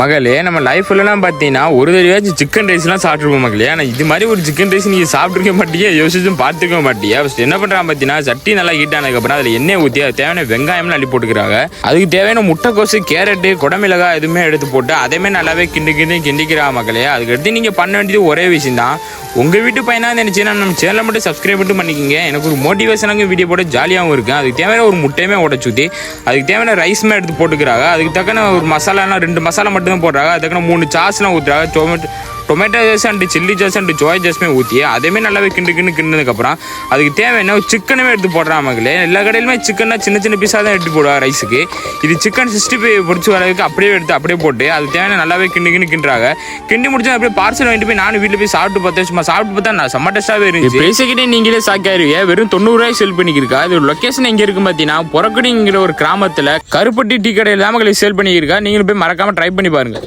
மகளே நம்ம லைஃப்லலாம் பார்த்தீங்கன்னா ஒரு தடவையாச்சும் சிக்கன் ரைஸ்லாம் சாப்பிட்ருப்போம் மகளே. ஆனால் இது மாதிரி ஒரு சிக்கன் ரைஸ் நீங்கள் சாப்பிட்ருக்க மாட்டியே யோசிச்சும் பார்த்துக்க மாட்டியா. ஃபஸ்ட் என்ன பண்ணுறான் பார்த்தீங்கன்னா சட்டி நல்லா ஹீட் ஆனதுக்கப்புறம் அதில் எண்ணெய் ஊற்றி அது தேவையான வெங்காயம்லாம் அள்ளி போட்டுக்கிறாங்க. அதுக்கு தேவையான முட்டைக்கோசு கேரட்டு குடமிளகா எதுவுமே எடுத்து போட்டு அதேமாதிரி நல்லாவே கிண்டு கிண்டு கிண்டிக்கிறா மக்களே அதுக்கடுத்து நீங்கள் பண்ண வேண்டியது ஒரே விஷயம் தான் உங்கள் வீட்டு பையனாக நினச்சின்னா நம்ம சேனலை மட்டும் சப்ஸ்கிரைப் மட்டும் பண்ணிக்கிங்க. எனக்கு ஒரு மோட்டிவேஷனாக வீடியோ போட்டு ஜாலியாகவும் இருக்கும் அதுக்கு தேவையான ஒரு முட்டையுமே உடச்சு ஊற்றி அதுக்கு தேவையான ரைஸ்மே எடுத்து போட்டுக்கிறாங்க. அதுக்கு தக்கன ஒரு மசாலாலாம் ரெண்டு மசாலா மட்டும் தான் போடுறாங்க. அதுக்கு தக்கன மூணு சாஸ்லாம் ஊற்றுறாங்க tomato tomato sauce and chilli sauce and soy சாஸ்மே ஊற்றி அதேமே நல்லாவே கிண்டு கிண்டு கிண்டதுக்கப்புறம் அதுக்கு தேவையான சிக்கனுமே எடுத்து போடுறாங்க மக்களே எல்லா கடையிலுமே சிக்கன்னா சின்ன சின்ன பீஸாக தான் எடுத்து போடுவாங்க ரைஸுக்கு இது சிக்கன் சிக்ஸ்டி ஃபைவ் பிடிச்சி வரதுக்கு அப்படியே எடுத்து அப்படியே போட்டு அது தேவையான நல்லாவே கிண்டு கிண்டு கிண்டுறாங்க. கிண்டி முடிச்சா அப்படியே பார்சல் வாங்கிட்டு போய் நானும் வீட்டில் போய் சாப்பிட்டு பார்த்தேன் சும்மா சாப்பிட்டு பார்த்தா நான் செம்ம டேஸ்ட்டாகவே இருந்துச்சு. பேசிக்கிட்டே நீங்களே சாக்காருவிய வெறும் தொண்ணூறுரூவாய் செல் பண்ணிக்கிருக்கா? இது லொக்கேஷன் எங்கே இருக்கு பார்த்தீங்கன்னா புறக்கடிங்கிற ஒரு கிராமத்தில் கருப்பட்டி டீ கடையில் தான் மக்களுக்கு சேல் பண்ணியிருக்கா நீங்களும் போய் மறக்காமல் ட்ரை பண்ணி பாருங்கள்